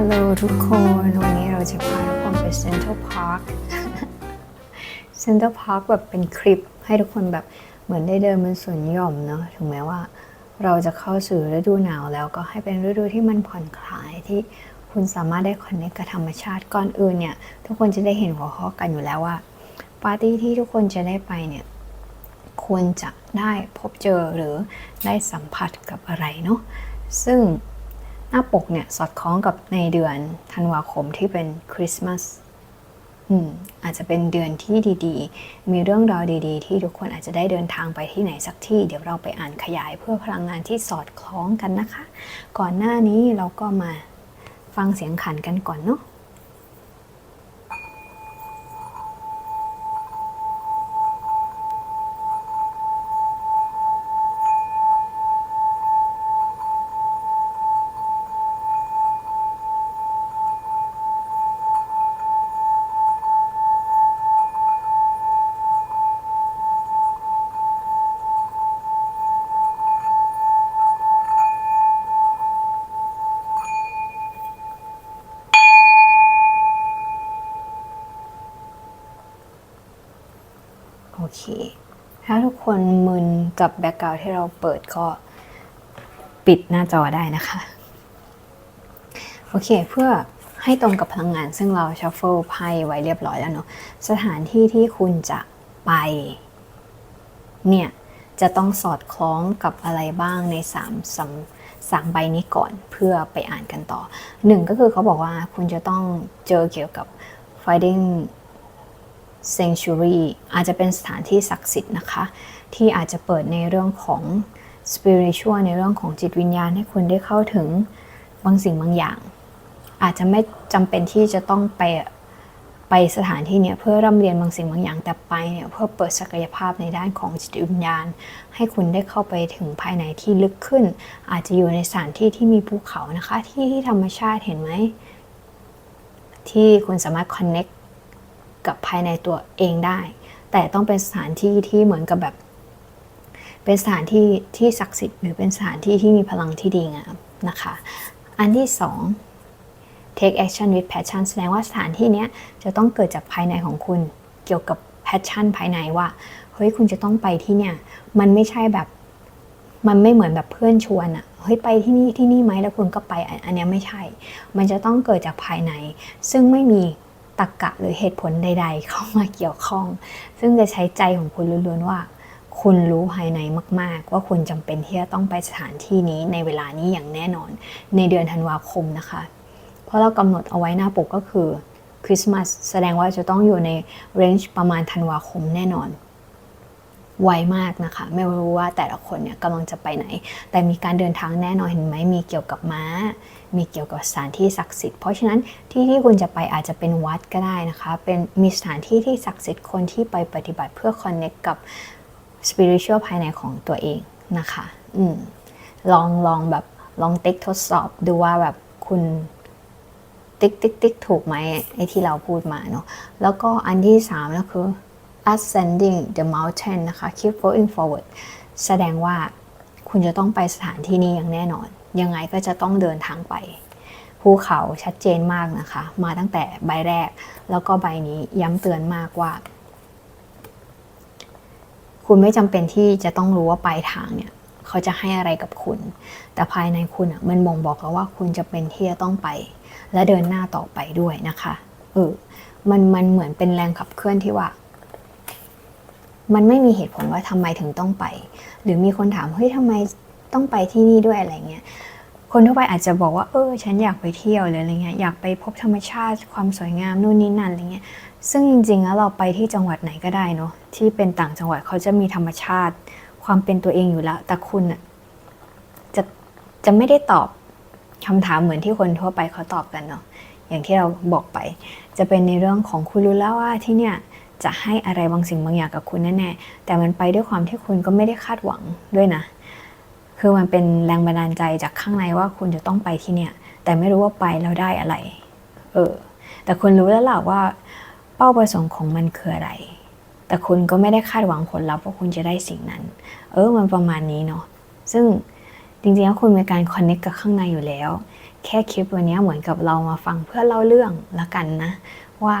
ฮัลโหลทุกคน วันนี้เราจะพาทุกคนไปเซ็นทรัลพาร์คเซ็นทรัลพาร์คแบบเป็นคลิปให้ทุกคนแบบเหมือนได้เดินบนสวนหย่อมเนาะถึงแม้ว่า เราจะเข้าสู่ฤดูหนาวแล้วก็ให้เป็นฤดูที่มันผ่อนคลายที่คุณสามารถได้คอนเนคกับธรรมชาติก่อนอื่นเนี่ย ทุกคนจะได้เห็นหัวข้อกันอยู่แล้วว่าปาร์ตี้ที่ทุกคนจะได้ไปเนี่ยควรจะได้พบเจอหรือได้สัมผัสกับอะไรเนาะซึ่ง หน้าปกเนี่ยสอดคล้องกับในเดือนธันวาคมที่เป็นคริสต์มาสอืมอาจจะเป็นเดือนที่ดีๆ มีเรื่องราวดีๆ ที่ทุกคนอาจจะได้เดินทางไปที่ไหนสักที่ เดี๋ยวเราไปอ่านขยายเพื่อพลังงานที่สอดคล้องกันนะคะ ก่อนหน้านี้เราก็มาฟังเสียงขันกันก่อนเนาะ กับแบ็กกราวที่เราเปิดก็ปิดหน้าจอได้นะคะ โอเค เพื่อให้ตรงกับพลังงาน ซึ่งเราชัฟเฟิลไพ่ไว้เรียบร้อยแล้วเนาะสถานที่ที่คุณจะไป เนี่ย จะต้องสอดคล้องกับอะไรบ้างใน3สามสามใบนี้ก่อนเพื่อไปอ่านกันต่อหนึ่งก็คือเขาบอกว่าคุณจะต้องเจอเกี่ยวกับ fighting sanctuary อาจจะเป็นสถานที่ศักดิ์สิทธิ์นะคะ ที่อาจจะเปิดในเรื่องของ spiritual ในเรื่องของจิตวิญญาณให้คุณได้เข้าถึงบางสิ่งบางอย่าง อาจจะไม่จำเป็นที่จะต้องไปไปสถานที่เนี้ยเพื่อร่ำเรียนบางสิ่งบางอย่างแต่ไปเนี่ยเพื่อเปิดศักยภาพในด้านของจิตวิญญาณ ให้คุณได้เข้าไปถึงภายในที่ลึกขึ้น อาจจะอยู่ในสถานที่ที่มีภูเขานะคะ ที่ที่ธรรมชาติเห็นไหม ที่คุณสามารถ connect กับภายในตัวเองได้ แต่ต้องเป็นสถานที่ที่เหมือนกับแบบ เป็นสถานที่ที่ศักดิ์สิทธิ์หรือเป็นสถานที่ที่มีพลังที่ดีงามนะคะ อันที่สอง take action with passion แสดงว่าสถานที่เนี้ยจะต้องเกิดจากภายในของคุณเกี่ยวกับ passion ภายในว่า เฮ้ยคุณจะต้องไปที่เนี่ย มันไม่ใช่แบบ มันไม่เหมือนแบบเพื่อนชวนอะเฮ้ยไปที่นี่ที่นี่ไหมแล้วคุณก็ไป อันนี้ไม่ใช่ มันจะต้องเกิดจากภายใน ซึ่งไม่มีตรกกะหรือเหตุผลใด ๆ เข้ามาเกี่ยวข้อง ซึ่งจะใช้ใจของคุณล้วนๆว่า คุณรู้ภายในมาก ๆ ว่าคุณจำเป็นที่จะต้องไปสถานที่นี้ในเวลานี้อย่างแน่นอน ในเดือนธันวาคมนะคะ เพราะเรากำหนดเอาไว้หน้าปกก็คือคริสต์มาสแสดงว่าจะต้องอยู่ในเรนจ์ประมาณธันวาคมแน่นอนไวมากนะคะ ไม่รู้ว่าแต่ละคนเนี่ยกำลังจะไปไหน แต่มีการเดินทางแน่นอนเห็นไหมมีเกี่ยวกับม้า มีเกี่ยวกับสถานที่ศักดิ์สิทธิ์เพราะฉะนั้นที่ที่คุณจะไปอาจจะเป็นวัดก็ได้นะคะ เป็นมีสถานที่ที่ศักดิ์สิทธิ์คนที่ไปปฏิบัติเพื่อคอนเน c กกับ สปิริตชัลภายในของตัวเองนะคะอืมลองลองแบบลองติ๊กทดสอบดูว่าแบบคุณติ๊กติ๊กติ๊กถูกไหมไอ้ที่เราพูดมาเนาะแล้วก็อันที่สามก็คือ ascending the mountain นะคะ keep going forward แสดงว่าคุณจะต้องไปสถานที่นี้อย่างแน่นอน ยังไงก็จะต้องเดินทางไป ภูเขาชัดเจนมากนะคะ มาตั้งแต่ใบแรก แล้วก็ใบนี้ย้ำเตือนมากว่า คุณไม่จำเป็นที่จะต้องรู้ว่าปลายทางเนี่ยเขาจะให้อะไรกับคุณ แต่ภายในคุณอะมันบ่งบอกแล้วว่าคุณจะเป็นที่จะต้องไป และเดินหน้าต่อไปด้วยนะคะเออมันมันเหมือนเป็นแรงขับเคลื่อนที่ว่า มันไม่มีเหตุผลว่าทำไมถึงต้องไป หรือมีคนถามเฮ้ยทำไมต้องไปที่นี่ด้วยอะไรเงี้ย คนทั่วไปอาจจะบอกว่าเออฉันอยากไปเที่ยวเลยอะไรเงี้ยอยากไปพบธรรมชาติความสวยงามนู่นนี่นั่นอะไรเงี้ยซึ่งจริงๆแล้วเราไปที่จังหวัดไหนก็ได้เนาะที่เป็นต่างจังหวัดเขาจะมีธรรมชาติ ความเป็นตัวเองอยู่แล้ว แต่คุณอะจะจะไม่ได้ตอบคำถามเหมือนที่คนทั่วไปเขาตอบกันเนาะอย่างที่เราบอกไป จะเป็นในเรื่องของคุณรู้แล้วว่าที่เนี่ยจะให้อะไรบางสิ่งบางอย่างกับคุณแน่ๆแต่มันไปด้วยความที่คุณก็ไม่ได้คาดหวังด้วยนะ คือมันเป็นแรงบันดาลใจจากข้างในว่าคุณจะต้องไปที่เนี่ย แต่ไม่รู้ว่าไปแล้วได้อะไร เออ แต่คุณรู้แล้วล่ะว่าเป้าประสงค์ของมันคืออะไร แต่คุณก็ไม่ได้คาดหวังผลลัพธ์ว่าคุณจะได้สิ่งนั้น เออ มันประมาณนี้เนาะ ซึ่งจริงๆแล้วคุณมีการคอนเน็กกับข้างในอยู่แล้ว แค่คลิปวันนี้เหมือนกับเรามาฟังเพื่อเล่าเรื่องละกันนะ ว่า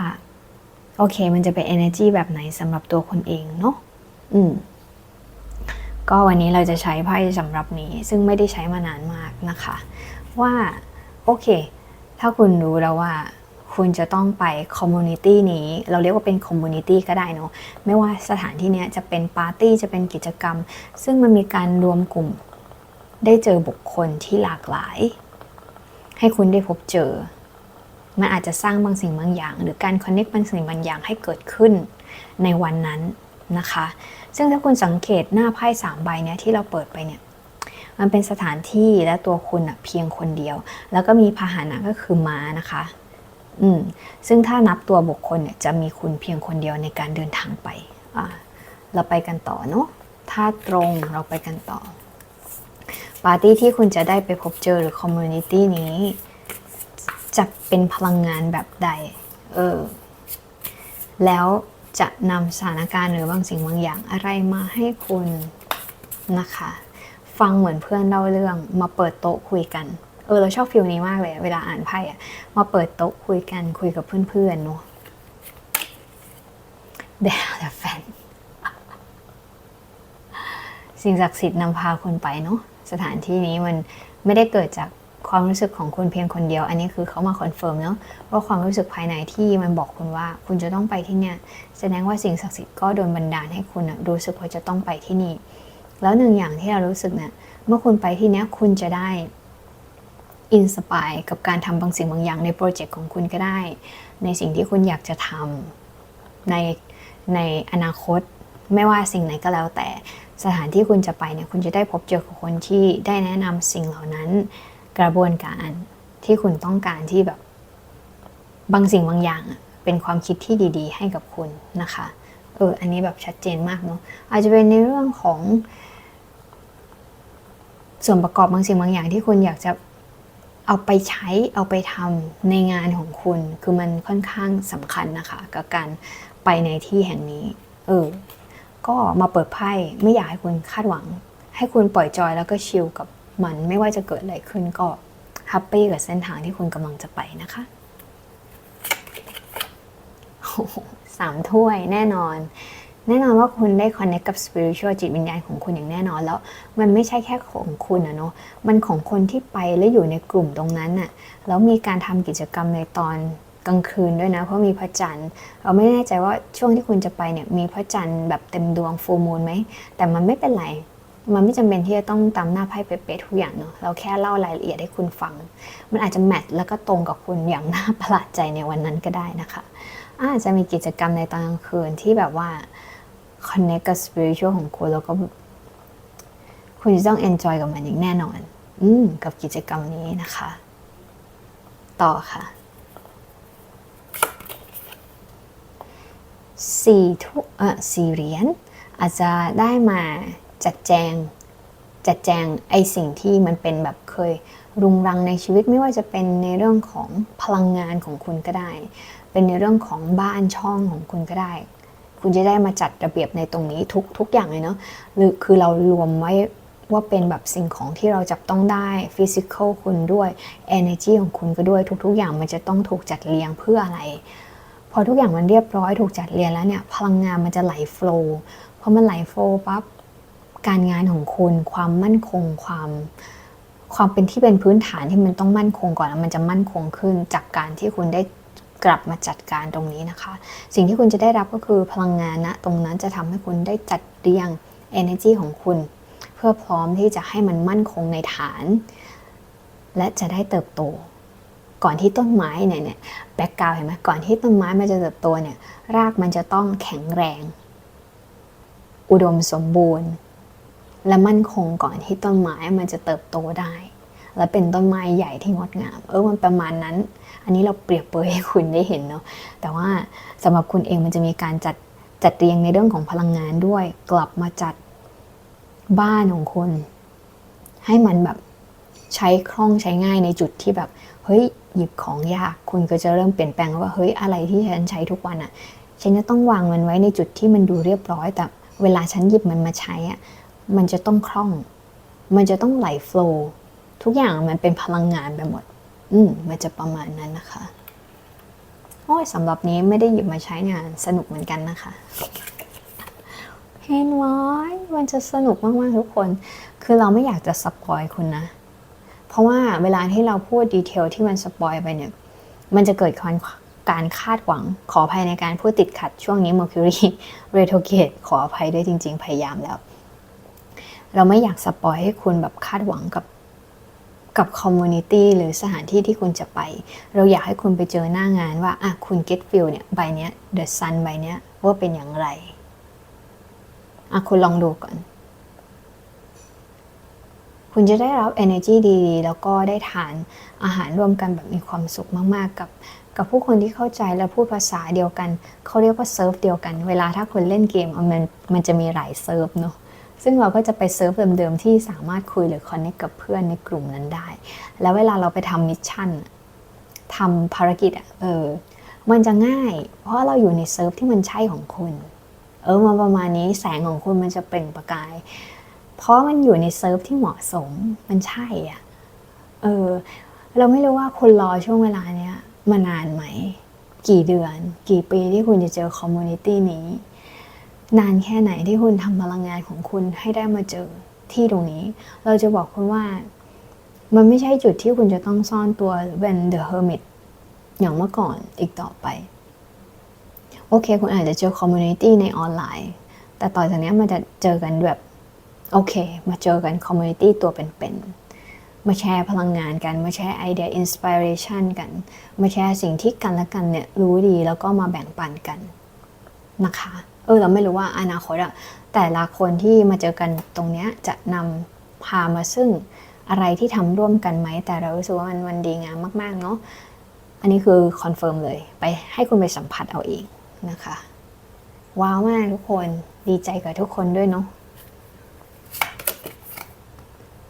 โอเค มันจะเป็น energy แบบไหนสำหรับตัวคนเองเนาะ อืม ก็วันนี้เราจะใช้ไพ่สำหรับนี้ ซึ่งไม่ได้ใช้มานานมากนะคะ ว่าโอเค ถ้าคุณรู้แล้วว่าคุณจะต้องไปคอมมูนิตี้นี้ เราเรียกว่าเป็นคอมมูนิตี้ก็ได้เนอะไม่ว่าสถานที่นี้จะเป็นปาร์ตี้จะเป็นกิจกรรม ซึ่งมันมีการรวมกลุ่ม ได้เจอบุคคลที่หลากหลาย ให้คุณได้พบเจอ มันอาจจะสร้างบางสิ่งบางอย่าง หรือการคอนเน็กบางสิ่งบางอย่างให้เกิดขึ้นในวันนั้นนะคะ ซึ่งถ้าคุณสังเกตหน้าไพ่สามใบเนี้ยที่เราเปิดไปเนี่ยมันเป็นสถานที่และตัวคุณอะเพียงคนเดียว แล้วก็มีพาหนะก็คือม้านะคะ อืมซึ่งถ้านับตัวบุคคลเนี่ยจะมีคุณเพียงคนเดียวในการเดินทางไปอ่าเราไปกันต่อเนาะถ้าตรงเราไปกันต่อปาร์ตี้ที่คุณจะได้ไปพบเจอหรือคอมมูนิตี้นี้ จะเป็นพลังงานแบบใด เออ แล้ว จะนำสถานการณ์หรือบางสิ่งบางอย่างอะไรมาให้คุณนะคะ ฟังเหมือนเพื่อนเล่าเรื่องมาเปิดโต๊ะคุยกัน เออเราชอบฟิลนี้มากเลย เวลาอ่านไพ่อะมาเปิดโต๊ะคุยกันคุยกับเพื่อนๆเนาะเดี๋ยวแฟนสิ่งศักดิ์สิทธิ์นำพาคุณไปเนาะสถานที่นี้มันไม่ได้เกิดจาก ความรู้สึกของคุณเพียงคนเดียว อันนี้คือเขามาคอนเฟิร์มเนาะว่าความรู้สึกภายในที่มันบอกคุณว่า คุณจะต้องไปที่เนี่ยแสดงว่าสิ่งศักดิ์สิทธิ์ก็โดนบันดาลให้คุณนะรู้สึกว่าจะต้องไปที่นี่ แล้วหนึ่งอย่างที่เรารู้สึกเนี่ยเมื่อคุณไปที่เนี้ยคุณจะได้อินสปายกับการทำบางสิ่งบางอย่างในโปรเจกต์ของคุณก็ได้ ในสิ่งที่คุณอยากจะทำในในอนาคตไม่ว่าสิ่งไหนก็แล้วแต่สถานที่คุณจะไปเนี่ยคุณจะได้พบเจอกับคนที่ได้แนะนำสิ่งเหล่านั้น กระบวนการที่คุณต้องการที่แบบบางสิ่งบางอย่างเป็นความคิดที่ดี ๆ ให้กับคุณนะคะเอออันนี้แบบชัดเจนมากเนาะอาจจะเป็นในเรื่องของ ส่วนประกอบบางสิ่งบางอย่างที่คุณอยากจะเอาไปใช้เอาไปทำในงานของคุณ คือมันค่อนข้างสำคัญนะคะ กับการไปในที่แห่งนี้ เออ ก็มาเปิดไพ่ไม่อยากให้คุณคาดหวัง ให้คุณปล่อยจอยแล้วก็ชิลกับ มันไม่ว่าจะเกิดอะไรขึ้นก็แฮปปี้กับเส้นทางที่คุณกำลังจะไปนะคะสามถ้วยแน่นอน แน่นอนว่าคุณได้คอนเนคกับสปิริต u a l จิตวิญญาณของคุณอย่างแน่นอนแล้ว มันไม่ใช่แค่ของคุณอะเนาะมันของคนที่ไปและอยู่ในกลุ่มตรงนั้นน่ะแล้วมีการทำกิจกรรมในตอนกลางคืนด้วยนะ เพราะมีพระจันทร์เราไม่แน่ใจว่าช่วงที่คุณจะไปเนี่ยมีพระจันทร์แบบเต็มดวงฟูมูลไหมแต่มันไม่เป็นไร มันไม่จำเป็นที่จะต้องตามหน้าไพ่เป๊ะๆทุกอย่างเนาะเราแค่เล่ารายละเอียดให้คุณฟัง มันอาจจะแมทแล้วก็ตรงกับคุณอย่างน่าประหลาดใจในวันนั้นก็ได้นะคะอาจจะมีกิจกรรมในตอนกลางคืนที่แบบว่า connect กับ spiritual ของคุณแล้วก็ คุณจะต้อง enjoy กับมันอย่างแน่นอน อืมกับกิจกรรมนี้นะคะ ต่อค่ะสี่ทุกเออสี่เหรียญอาจจะได้มา จัดแจง จัดแจงไอสิ่งที่มันเป็นแบบเคยรุงรังในชีวิตไม่ว่าจะเป็นในเรื่องของพลังงานของคุณก็ได้ เป็นในเรื่องของบ้านช่องของคุณก็ได้ คุณจะได้มาจัดระเบียบในตรงนี้ทุกทุกอย่างเลยเนาะหรือคือเรารวมไว้ว่าเป็นแบบสิ่งของที่เราจับต้องได้ฟิสิกอลคุณด้วย energy ของคุณก็ด้วยทุก ๆ อย่างมันจะต้องถูกจัดเรียงเพื่ออะไร พอทุกอย่างมันเรียบร้อยถูกจัดเรียงแล้วเนี่ย พลังงานมันจะไหลโฟล์พอมันไหลโฟล์ปั๊บ การงานของคุณ ความมั่นคง ความความเป็นที่เป็นพื้นฐานที่มันต้องมั่นคงก่อนแล้วมันจะมั่นคงขึ้นจากการที่คุณได้กลับมาจัดการตรงนี้นะคะ สิ่งที่คุณจะได้รับก็คือพลังงานนะตรงนั้นจะทำให้คุณได้จัดเรียง energy ของคุณ เพื่อพร้อมที่จะให้มันมั่นคงในฐาน และจะได้เติบโต ก่อนที่ต้นไม้เนี่ยเนี่ยแบ็กกราวเห็นไหมก่อนที่ต้นไม้มันจะเติบโตเนี่ยรากมันจะต้องแข็งแรง อุดมสมบูรณ์ และมั่นคงก่อนที่ต้นไม้มันจะเติบโตได้ และเป็นต้นไม้ใหญ่ที่งดงาม เออมันประมาณนั้น อันนี้เราเปรียบเปรยให้คุณได้เห็นเนาะแต่ว่าสำหรับคุณเองมันจะมีการจัดจัดเรียงในเรื่องของพลังงานด้วย กลับมาจัดบ้านของคุณ ให้มันแบบใช้คล่องใช้ง่ายในจุดที่แบบเฮ้ยหยิบของยากคุณก็จะเริ่มเปลี่ยนแปลงว่าเฮ้ยอะไรที่ฉันใช้ทุกวันอะ่ะฉันจะต้องวางมันไว้ในจุดที่มันดูเรียบร้อยแต่เวลาฉันหยิบมันมาใช้อะ่ะ มันจะต้องคล่อง มันจะต้องไหลโฟล์ทุกอย่างมันเป็นพลังงานไปหมด อืม มันจะประมาณนั้นนะคะ โอ้ยสำหรับนี้ไม่ได้หยิบมาใช้งานสนุกเหมือนกันนะคะ เห็นไว้มันจะสนุกมาก ๆ ทุกคน คือเราไม่อยากจะสปอยคุณนะ เพราะว่าเวลาที่เราพูดดีเทลที่มันสปอยไปเนี่ย มันจะเกิดการการคาดหวังขออภัยในการพูดติดขัดช่วงนี้ Mercury retrograde ขออภัยด้วยจริง ๆ พยายามแล้ว เราไม่อยากสปอยให้คุณแบบคาดหวังกับกับคอมมูนิตี้หรือสถานที่ที่คุณจะไป เราอยากให้คุณไปเจอหน้างานว่าอะคุณ get feel เนี่ยใบเนี้ย the sun ใบเนี้ยว่าเป็นอย่างไรอะคุณลองดูก่อน คุณจะได้รับ energy ดีๆ แล้วก็ได้ทานอาหารร่วมกันแบบมีความสุขมากๆ กับ กับผู้คนที่เข้าใจและพูดภาษาเดียวกัน เขาเรียกว่าเซิร์ฟเดียวกัน เวลาถ้าคุณเล่นเกมมันมันจะมีหลายเซิร์ฟเนาะ ซึ่งเราก็จะไปเซิร์ฟเดิมๆที่สามารถคุยหรือคอนเนคกับเพื่อนในกลุ่มนั้นได้ แล้วเวลาเราไปทำมิชชั่นทำภารกิจอะเออมันจะง่าย เพราะเราอยู่ในเซิร์ฟที่มันใช่ของคุณเออมาประมาณนี้แสงของคุณมันจะเปล่งประกาย เพราะมันอยู่ในเซิร์ฟที่เหมาะสมมันใช่อะเออเราไม่รู้ว่าคุณรอช่วงเวลาเนี้ยมานานไหม กี่เดือน กี่ปีที่คุณจะเจอคอมมูนิตี้นี้ นานแค่ไหนที่คุณทำพลังงานของคุณให้ได้มาเจอที่ตรงนี้ เราจะบอกคุณว่า มันไม่ใช่จุดที่คุณจะต้องซ่อนตัวเป็น the hermit อย่างเมื่อก่อนอีกต่อไป โอเค คุณอาจจะเจอคอมมูนิตี้ในออนไลน์ แต่ต่อจากนี้มันจะเจอกันแบบ โอเค มาเจอกันคอมมูนิตี้ตัวเป็นๆมาแชร์พลังงานกัน มาแชร์ไอเดียอินสปิเรชันกัน มาแชร์สิ่งที่กันและกันเนี่ยรู้ดีแล้วก็มาแบ่งปันกันนะคะ เออเราไม่รู้ว่าอนาคตอะแต่ละคนที่มาเจอกันตรงเนี้ยจะนำพามาซึ่งอะไรที่ทำร่วมกันไหม แต่เรารู้สึกว่ามันมันดีงามมาก ๆ เนาะอันนี้คือคอนเฟิร์มเลย ไปให้คุณไปสัมผัสเอาเองนะคะ ว้าวมากทุกคนดีใจกับทุกคนด้วยเนาะ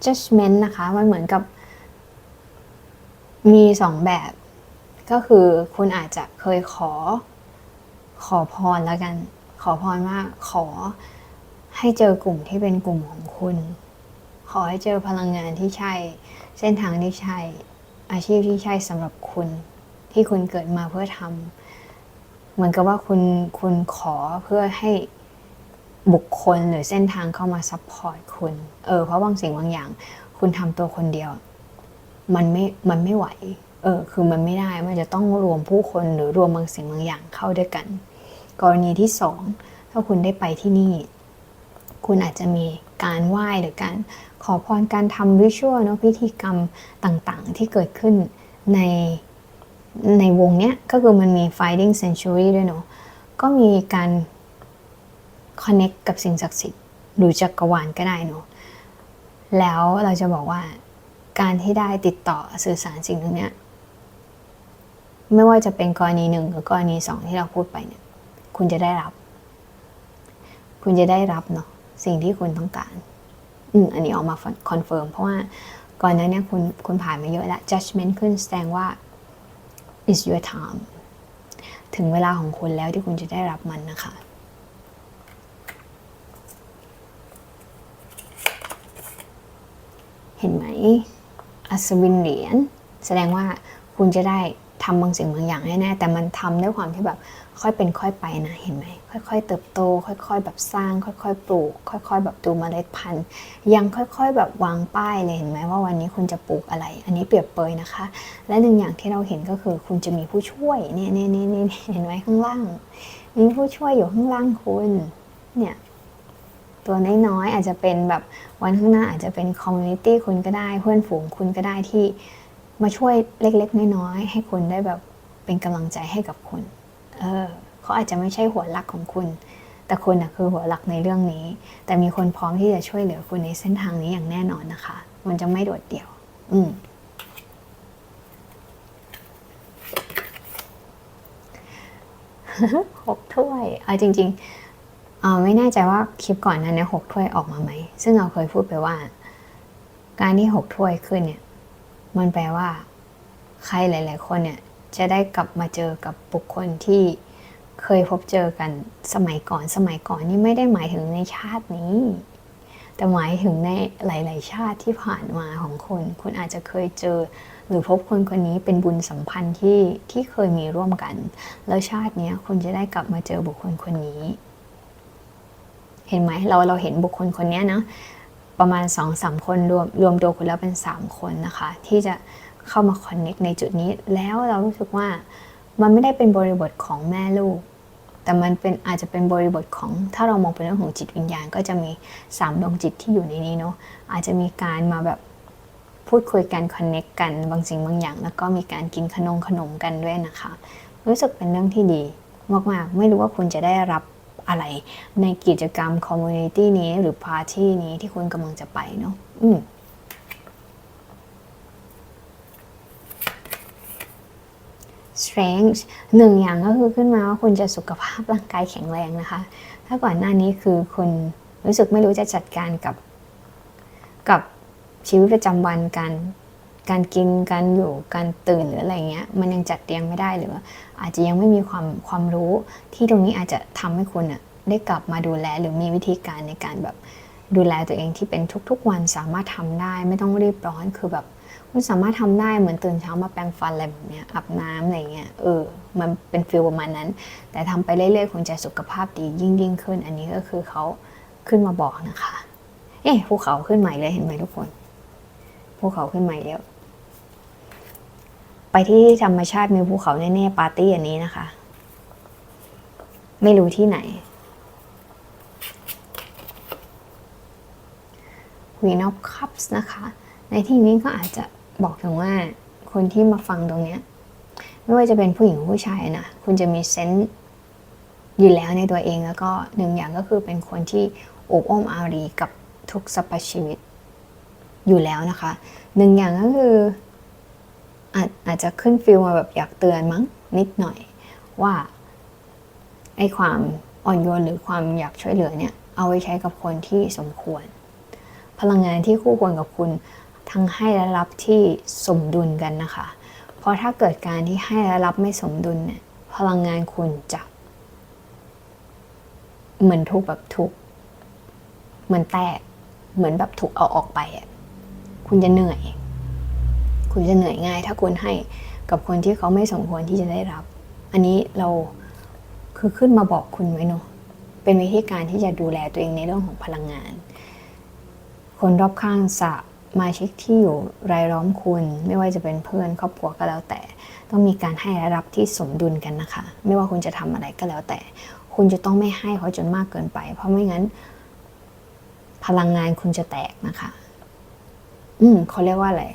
judgment นะคะ มันเหมือนกับ มีสองแบบ ก็คือคุณอาจจะเคยขอขอพรแล้วกัน ขอพรว่าขอให้เจอกลุ่มที่เป็นกลุ่มของคุณ ขอให้เจอพลังงานที่ใช่ เส้นทางที่ใช่ อาชีพที่ใช่สำหรับคุณ ที่คุณเกิดมาเพื่อทำเหมือนกับว่าคุณคุณขอเพื่อให้บุคคลหรือเส้นทางเข้ามาซัพพอร์ตคุณ เออ เพราะบางสิ่งบางอย่าง คุณทำตัวคนเดียว มันไม่ มันไม่ไหว เออ คือมันไม่ได้ มันจะต้องรวมผู้คนหรือรวมบางสิ่งบางอย่างเข้าด้วยกัน กรณีที่สองถ้าคุณได้ไปที่นี่ คุณอาจจะมีการไหว้หรือการขอพรการทำริชวลเนาะพิธีกรรมต่างๆ ที่เกิดขึ้นในในวงเนี้ยก็คือมันมี Finding Century ด้วยเนาะก็มีการ connect กับสิ่งศักดิ์สิทธิ์หรือจักรวาลก็ได้เนาะแล้วเราจะบอกว่าการที่ได้ติดต่อสื่อสารสิ่งตรงเนี้ยไม่ว่าจะเป็นกรณีหนึ่งหรือกรณีสองที่เราพูดไปเนี่ย คุณจะได้รับ คุณจะได้รับเนาะสิ่งที่คุณต้องการ อืมอันนี้ออกมาคอนเฟิร์มเพราะว่าก่อนหน้านี้คุณคุณผ่านมาเยอะแล้ว judgment ขึ้นแสดงว่า is your time ถึงเวลาของคุณแล้วที่คุณจะได้รับมันนะคะเห็นไหม อัศวินเหรียญแสดงว่าคุณจะได้ ทำบางสิ่งบางอย่างแน่ แต่มันทำด้วยความที่แบบค่อยเป็นค่อยไปนะเห็นไหมค่อย ๆ เติบโต ค่อย ๆ แบบสร้าง ค่อย ๆ ปลูก ค่อย ๆ แบบดูเมล็ดพันธุ์ ยังค่อย ๆ แบบวางป้ายเลยเห็นไหมว่าวันนี้คุณจะปลูกอะไร อันนี้เปรียบเปยนะคะ และหนึ่งอย่างที่เราเห็นก็คือคุณจะมีผู้ช่วยเนี่ยเนี่ยเนี่ยเนี่ยเห็นไหมข้างล่างมีผู้ช่วยอยู่ข้างล่างคุณเนี่ยตัวน้อยๆอาจจะเป็นแบบวันข้างหน้าอาจจะเป็นคอมมูนิตี้คุณก็ได้ เพื่อนฝูงคุณก็ได้ที่ มาช่วยเล็กๆน้อยๆให้คุณได้แบบเป็นกำลังใจให้กับคุณเออเขาอาจจะไม่ใช่หัวหลักของคุณ แต่คุณนะคือหัวหลักในเรื่องนี้ แต่มีคนพร้อมที่จะช่วยเหลือคุณในเส้นทางนี้อย่างแน่นอนนะคะ มันจะไม่โดดเดี่ยว อืมหกถ้วยเอาจริงๆเออไม่แน่ใจว่าคลิปก่อนนั้นเนี่ยหกถ้วยออกมาไหม ซึ่งเราเคยพูดไปว่า การที่หกถ้วยขึ้นเนี่ย มันแปลว่า ใครหลาย ๆ คนเนี่ยจะได้กลับมาเจอกับบุคคลที่เคยพบเจอกันสมัยก่อน สมัยก่อนนี่ไม่ได้หมายถึงในชาตินี้ แต่หมายถึงในหลาย ๆ ชาติที่ผ่านมาของคนคุณอาจจะเคยเจอ หรือพบคนคนนี้เป็นบุญสัมพันธ์ที่ที่เคยมีร่วมกัน แล้วชาตินี้คุณจะได้กลับมาเจอบุคคลคนนี้ เห็นไหมเราเราเห็นบุคคลคนนี้นะ ประมาณสองสามคนรวมรวมตัวคุณแล้วเป็นสามคนนะคะ ที่จะเข้ามาคอนเน็กในจุดนี้ แล้วเรารู้สึกว่ามันไม่ได้เป็นบริบทของแม่ลูก แต่มันเป็นอาจจะเป็นบริบทของถ้าเรามองเป็นเรื่องของจิตวิญญาณ ก็จะมีสามดวงจิตที่อยู่ในนี้เนาะอาจจะมีการมาแบบพูดคุยกันคอนเน็กกันบางสิ่งบางอย่าง แล้วก็มีการกินขนมขนมกันด้วยนะคะ รู้สึกเป็นเรื่องที่ดีมากๆ ไม่รู้ว่าคุณจะได้รับ อะไร ในกิจกรรมคอมมูนิตี้นี้หรือพาร์ตี้นี้ที่คุณกำลังจะไปเนาะอืม strength หนึ่งอย่างก็คือขึ้นมาว่าคุณจะสุขภาพร่างกายแข็งแรงนะคะ ถ้าก่อนหน้านี้คือคุณรู้สึกไม่รู้จะจัดการกับกับชีวิตประจำวันการ การกินการอยู่การตื่นหรืออะไรเงี้ยมันยังจัดเรียงไม่ได้หรือว่าอาจจะยังไม่มีความความรู้ที่ตรงนี้อาจจะทำให้คุณอะได้กลับมาดูแลหรือมีวิธีการในการแบบดูแลตัวเองที่เป็นทุกๆ วันสามารถทำได้ไม่ต้องรีบร้อนคือแบบคุณสามารถทำได้เหมือนตื่นเช้ามาแปรงฟันอะไรแบบเนี้ยอาบน้ำอะไรเงี้ยเออมันเป็นฟิลประมาณนั้น แต่ทำไปเรื่อยๆคุณจะสุขภาพดียิ่งยิ่งขึ้น อันนี้ก็คือเขาขึ้นมาบอกนะคะ เอ๊ะภูเขาขึ้นใหม่เลยเห็นไหมทุกคนภูเขาขึ้นใหม่แล้ว ที่ธรรมชาติมีภูเขาแน่ๆปาร์ตี้อันนี้นะคะ ไม่รู้ที่ไหน Queen of Cups นะคะ ในที่นี้ก็อาจจะบอกถึงว่าคนที่มาฟังตรงเนี้ยไม่ว่าจะเป็นผู้หญิงผู้ชายนะ คุณจะมีเซนส์อยู่แล้วในตัวเองแล้วก็หนึ่งอย่างก็คือเป็นคนที่อบอ้อมอารีกับทุกสรรพชีวิตอยู่แล้วนะคะ หนึ่งอย่างก็คือ อาจอาจจะขึ้นฟิลมาแบบอยากเตือนมั้งนิดหน่อย ว่าไอ้ความอ่อนโยนหรือความอยากช่วยเหลือเนี่ย เอาไว้ใช้กับคนที่สมควร พลังงานที่คู่ควรกับคุณทั้งให้และรับที่สมดุลกันนะคะ เพราะถ้าเกิดการที่ให้และรับไม่สมดุลเนี่ยพลังงานคุณจะเหมือนถูกแบบถูกเหมือนแตกเหมือนแบบถูกเอาออกไปอะคุณจะเหนื่อย คุณจะเหนื่อยง่าย ถ้าคุณให้กับคนที่เขาไม่สมควรที่จะได้รับ อันนี้เราคือขึ้นมาบอกคุณไว้เนาะเป็นวิธีการที่จะดูแลตัวเองในเรื่องของพลังงาน คนรอบข้างสมาชิกที่อยู่รายล้อมคุณ ไม่ว่าจะเป็นเพื่อนครอบครัวก็แล้วแต่ ต้องมีการให้และรับที่สมดุลกันนะคะ ไม่ว่าคุณจะทำอะไรก็แล้วแต่ คุณจะต้องไม่ให้เขาจนมากเกินไป เพราะไม่งั้น พลังงานคุณจะแตกนะคะ อืมเขาเรียกว่าอะไร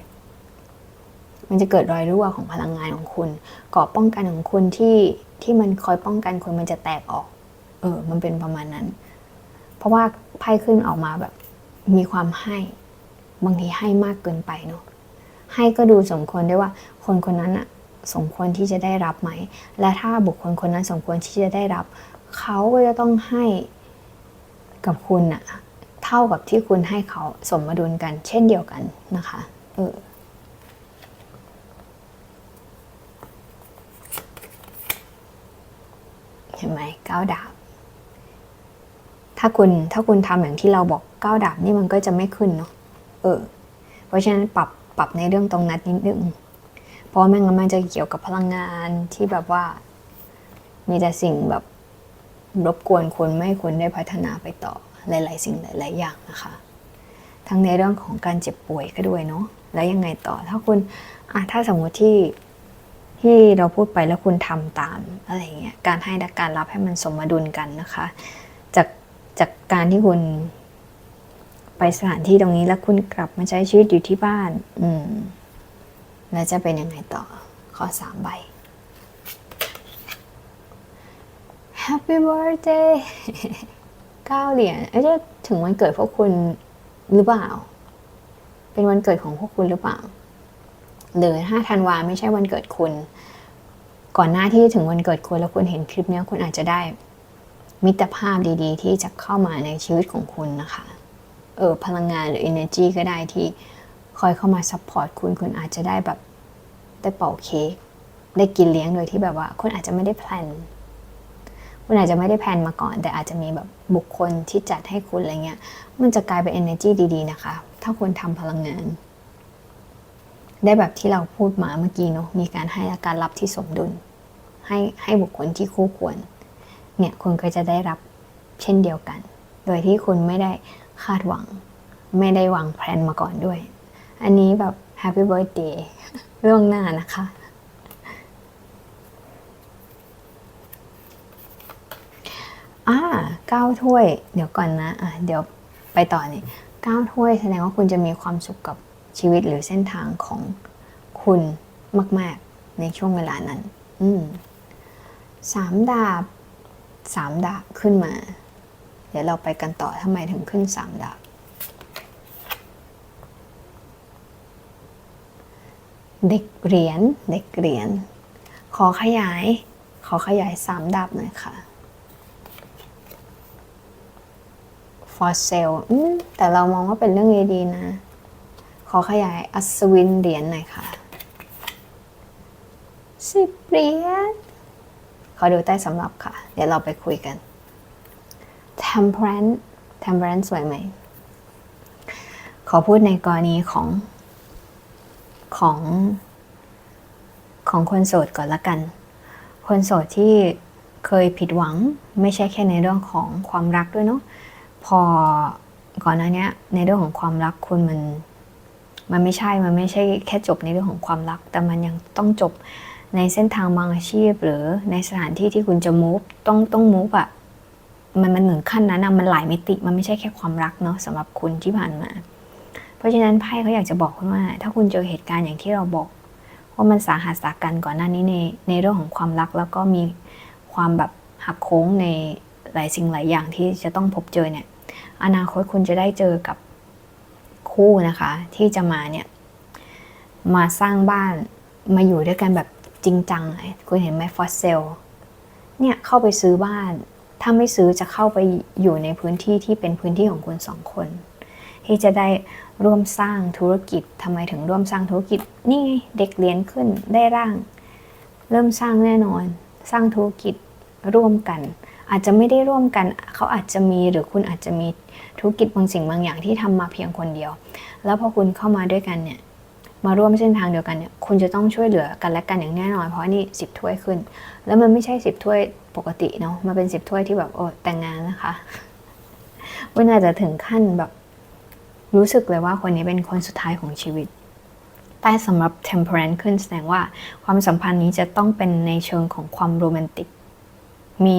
มันจะเกิดรอยรั่วของพลังงานของคุณกราะป้องกันของคุณที่ที่มันคอยป้องกันคุณมันจะแตกออก เออ มันเป็นประมาณนั้น เพราะว่าไพ่ขึ้นออกมาแบบ มีความให้ บางทีให้มากเกินไปเนาะให้ก็ดูสมควรได้วยว่า คนคนนั้นอะสมควรที่จะได้รับไหม และถ้าบุคคลคนนั้นสมควรที่จะได้รับ เขาก็จะต้องให้กับคุณอะเท่ากับที่คุณให้เขาสมดุลกัน เช่นเดียวกันนะคะ เออ ห็นไหมก้าวดาบ ถ้าคุณถ้าคุณทำอย่างที่เราบอกก้าวดาบนี่มันก็จะไม่ขึ้นเนาะเออ เพราะฉะนั้นปรับปรับในเรื่องตรงนั้นนิดนึงเพราะไม่งั้นมันจะเกี่ยวกับพลังงานที่แบบว่า มีแต่สิ่งแบบรบกวนคุณไม่ให้คุณได้พัฒนาไปต่อหลาย ๆ สิ่งหลาย ๆ อย่างนะคะ ทั้งในเรื่องของการเจ็บป่วยก็ด้วยเนาะแล้วยังไงต่อถ้าคุณอะถ้าสมมติที่ ที่เราพูดไปแล้วคุณทำตามอะไรเงี้ยการให้และการรับให้มันสมดุลกันนะคะ จากจากการที่คุณไปสถานที่ตรงนี้แล้วคุณกลับมาใช้ชีวิตอยู่ที่บ้าน อืม แล้วจะเป็นยังไงต่อ ข้อสามใบ Happy birthday เก้าเหรียญเอ้ยจะถึงวันเกิดพวกคุณหรือเปล่า เป็นวันเกิดของพวกคุณหรือเปล่า หรือห้าธันวาไม่ใช่วันเกิดคุณ ก่อนหน้าที่ถึงวันเกิดคุณแล้วคุณเห็นคลิปนี้คุณอาจจะได้ มิตรภาพดี ๆ ที่จะเข้ามาในชีวิตของคุณนะคะ เออพลังงานหรือ energy ก็ได้ที่คอยเข้ามาซัพพอร์ตคุณคุณอาจจะได้แบบได้เป่าเค้กได้กินเลี้ยงโดยที่แบบว่า คุณอาจจะไม่ได้แพลนคุณอาจจะไม่ได้แพลนมาก่อน แต่อาจจะมีแบบบุคคลที่จัดให้คุณอะไรเงี้ย มันจะกลายเป็น energy ดีๆนะคะ ถ้าคุณทำพลังงาน ได้แบบที่เราพูดมาเมื่อกี้เนาะมีการให้และการรับที่สมดุล ให้ให้บุคคลที่คู่ควร เนี่ยคุณก็จะได้รับเช่นเดียวกัน โดยที่คุณไม่ได้คาดหวัง ไม่ได้วางแผนมาก่อนด้วย อันนี้แบบ Happy Birthday ล่วงหน้านะคะ อ่าเก้าถ้วย เดี๋ยวก่อนนะ อะเดี๋ยวไปต่อนี่เก้าถ้วยแสดงว่าคุณจะมีความสุขกับ ชีวิตหรือเส้นทางของคุณมาก ๆ ในช่วงเวลานั้น อืสามดาบสามดาบขึ้นมา เดี๋ยวเราไปกันต่อทำไมถึงขึ้นสามดาบเด็กเหรียญเด็กเหรียญขอขยาย ขอขยายสามดาบหน่อยค่ะ for sale แต่เรามองว่าเป็นเรื่องดีๆนะ อขยายอัศวินเหรียญหน่อยค่ะสิบเหรียญขอดูใต้สำรับค่ะ เดี๋ยวเราไปคุยกัน temperance temperance สวยไหม ขอพูดในกรณีของของของคนโสดก่อนละกัน คนโสดที่เคยผิดหวังไม่ใช่แค่ในเรื่องของความรักด้วยเนาะ พอก่อนหน้านี้ในเรื่องของความรักคุณมัน มันไม่ใช่ มันไม่ใช่แค่จบในเรื่องของความรัก แต่มันยังต้องจบในเส้นทางบางอาชีพ หรือในสถานที่ที่คุณจะ move ต้องต้อง move อะมันมันถึงขั้นนั้นอะมันหลายมิติ มันไม่ใช่แค่ความรักเนาะสำหรับคุณที่ผ่านมา เพราะฉะนั้นไพ่เขาอยากจะบอกคุณว่า ถ้าคุณเจอเหตุการณ์อย่างที่เราบอกว่ามันสาหัสสากันก่อนหน้านี้ในในเรื่องของความรักแล้วก็มีความแบบหักโค้งในหลายสิ่งหลายอย่างที่จะต้องพบเจอเนี่ย อนาคตคุณจะได้เจอกับ คู่นะคะ ที่จะมาเนี่ย มาสร้างบ้านมาอยู่ด้วยกันแบบจริงจังเลยคุณเห็นไหมฟอสเซลเนี่ยเข้าไปซื้อบ้าน ถ้าไม่ซื้อจะเข้าไปอยู่ในพื้นที่ที่เป็นพื้นที่ของคุณสองคน ที่จะได้ร่วมสร้างธุรกิจทำไมถึงร่วมสร้างธุรกิจ นี่ไงเด็กเรียนขึ้นได้ร่าง เริ่มสร้างแน่นอน สร้างธุรกิจร่วมกัน อาจจะไม่ได้ร่วมกันเขาอาจจะมีหรือคุณอาจจะมีธุรกิจบางสิ่งบางอย่างที่ทำมาเพียงคนเดียว แล้วพอคุณเข้ามาด้วยกันเนี่ยมาร่วมเส้นทางเดียวกันเนี่ยคุณจะต้องช่วยเหลือกันและกันอย่างแน่นอนเพราะนี่สิบถ้วยขึ้น แล้วมันไม่ใช่สิบถ้วยปกติเนาะมันเป็นสิบถ้วยที่แบบโอ้แต่งงานนะคะมันอาจจะถึงขั้นแบบรู้สึกเลยว่าคนนี้เป็นคนสุดท้ายของชีวิต ใต้สำหรับ temperance ขึ้นแสดงว่าความสัมพันธ์นี้จะต้องเป็นในเชิงของความโรแมนติก มี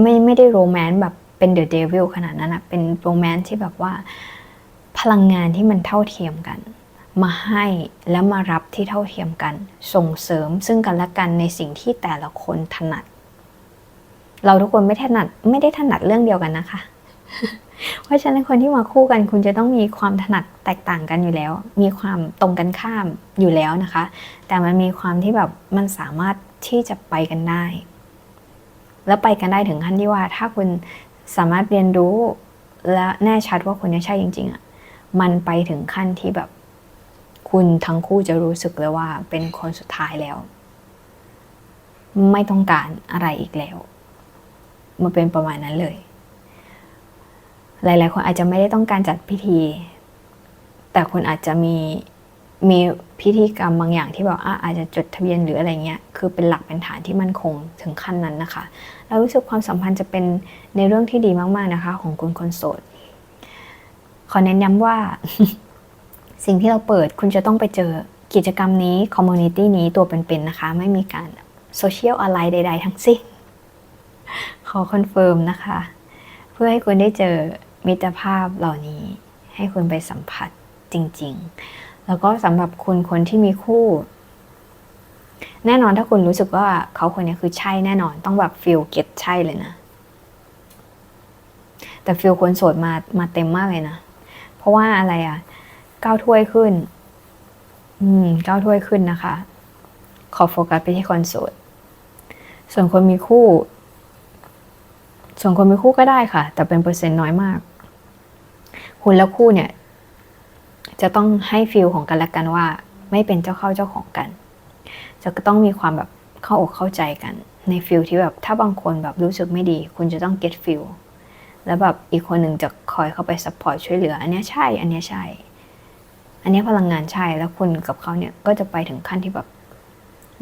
ไม่ไม่ได้โรแมนต์แบบเป็นเดอะเดวิลขนาดนั้นอะเป็นโรแมนต์ที่แบบว่า พลังงานที่มันเท่าเทียมกัน มาให้และมารับที่เท่าเทียมกัน ส่งเสริมซึ่งกันและกันในสิ่งที่แต่ละคนถนัด เราทุกคนไม่ถนัดไม่ได้ถนัดเรื่องเดียวกันนะคะเพราะฉะนั้นคนที่มาคู่กันคุณจะต้องมีความถนัดแตกต่างกันอยู่แล้ว มีความตรงกันข้ามอยู่แล้วนะคะ แต่มันมีความที่แบบมันสามารถที่จะไปกันได้ แล้วไปกันได้ถึงขั้นที่ว่า ถ้าคุณสามารถเรียนรู้และแน่ชัดว่าคนนี้ใช่จริง ๆอะ่ะมันไปถึงขั้นที่แบบ คุณทั้งคู่จะรู้สึกเลยว่าเป็นคนสุดท้ายแล้ว ไม่ต้องการอะไรอีกแล้วมันเป็นประมาณนั้นเลย หลาย ๆ คนอาจจะไม่ได้ต้องการจัดพิธี แต่คุณอาจจะมี มีพิธีกรรมบางอย่างที่แบบอาจจะจดทะเบียนหรืออะไรเงี้ยคือเป็นหลักเป็นฐานที่มั่นคงถึงขั้นนั้นนะคะ เรารู้สึกความสัมพันธ์จะเป็นในเรื่องที่ดีมากๆนะคะ ของคุณคนโสดขอเน้นย้ำว่า สิ่งที่เราเปิดคุณจะต้องไปเจอกิจกรรมนี้คอมมูนิตี้นี้ตัวเป็นๆนะคะ ไม่มีการโซเชียลอะไรใด ๆ ทั้งสิ้นขอคอนเฟิร์มนะคะ เพื่อให้คุณได้เจอมิตรภาพเหล่านี้ ให้คุณไปสัมผัสจริง ๆ แล้วก็สำหรับคุณคนที่มีคู่ แน่นอนถ้าคุณรู้สึกว่าเขาคนนี้คือใช่แน่นอน ต้องแบบฟิลเก็ตใช่เลยนะ แต่ฟิลคนโสดมามาเต็มมากเลยนะ เพราะว่าอะไรอะ่ะก้าวถ้วยขึ้น อืมก้าวถ้วยขึ้นนะคะ ขอโฟกัสไปที่คนโสดส่วนคนมีคู่ ส่วนคนมีคู่ก็ได้ค่ะ แต่เป็นเปอร์เซ็นต์น้อยมาก คุณและคู่เนี่ย จะต้องให้ฟิลของกันและกันว่า ไม่เป็นเจ้าเข้าเจ้าของกัน จะต้องมีความแบบเข้าอกเข้าใจกันในฟิลที่แบบถ้าบางคนแบบรู้สึกไม่ดี คุณจะต้อง get feel แล้วแบบอีกคนหนึ่งจะคอยเข้าไป support ช่วยเหลือ อันนี้ใช่ อันนี้ใช่ อันนี้พลังงานใช่แล้วคุณกับเขาเนี่ยก็จะไปถึงขั้นที่แบบ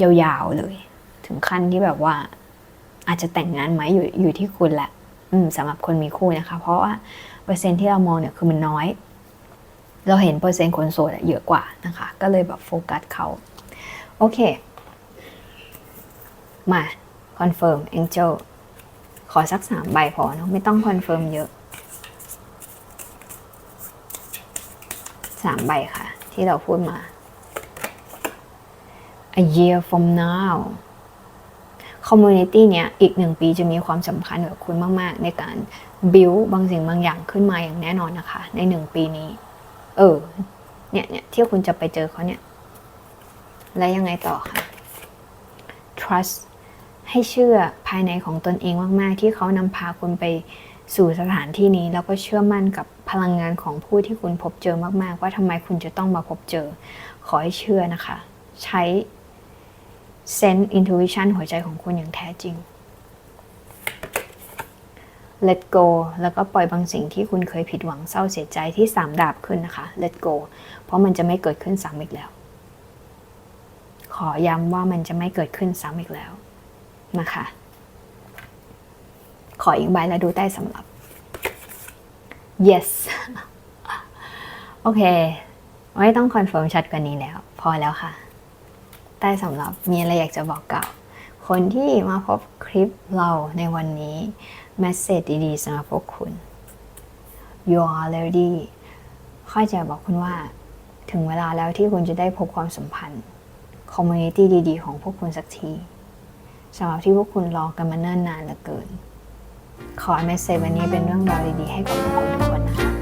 ยาวๆเลย ถึงขั้นที่แบบว่า อาจจะแต่งงานไหมอยู่อยู่ที่คุณแหละ อืมสำหรับคนมีคู่นะคะ เพราะว่าเปอร์เซ็นต์ที่เรามองเนี่ยคือมันน้อย เราเห็นเปอร์เซ็นต์คนโสดเยอะกว่านะคะ ก็เลยแบบโฟกัสเขาโอเค มาคอนเฟิร์ม Angel ขอสักสามใบพอเนอะไม่ต้องคอนเฟิร์มเยอะสามใบค่ะ ที่เราพูดมา a year from now คอมมูนิตี้เนี้ยอีกหนึ่งปีจะมีความสำคัญกับคุณมาก ๆ ในการบิวบางสิ่งบางอย่างขึ้นมาอย่างแน่นอนนะคะ ในหนึ่งปีนี้ เออ เนี่ยเนี่ยที่คุณจะไปเจอเขาเนี่ย แล้วยังไงต่อคะ trust ให้เชื่อภายในของตนเองมากๆ ที่เขานำพาคุณไปสู่สถานที่นี้ แล้วก็เชื่อมั่นกับพลังงานของผู้ที่คุณพบเจอมากๆ ว่าทำไมคุณจะต้องมาพบเจอ ขอให้เชื่อนะคะ ใช้ sense intuition หัวใจของคุณอย่างแท้จริง let go แล้วก็ปล่อยบางสิ่งที่คุณเคยผิดหวังเศร้าเสียใจที่สามดาบขึ้นนะคะ let go เพราะมันจะไม่เกิดขึ้นซ้ำอีกแล้ว ขอย้ำว่ามันจะไม่เกิดขึ้นซ้ำอีกแล้วนะคะ ขออีกใบแล้วดูใต้สำหรับ yes โอเค ไม่ต้องคอนเฟิร์มชัดกว่านี้แล้ว พอแล้วค่ะ ใต้สำหรับมีอะไรอยากจะบอกกล่าวคนที่มาพบคลิปเราในวันนี้ มสเซจดีๆสำหรับพวกคุณ you are ready ค่อยจะบอกคุณว่า ถึงเวลาแล้วที่คุณจะได้พบความสัมพันธ์คอมมูนิตี้ดีๆ ของพวกคุณสักทีสำหรับที่พวกคุณรอกันมาเนิ่นนานเหลือเกิน ขอให้เมสเซจวันนี้เป็นเรื่องราวดีๆ ให้กับทุกคนทุกคนนะคะ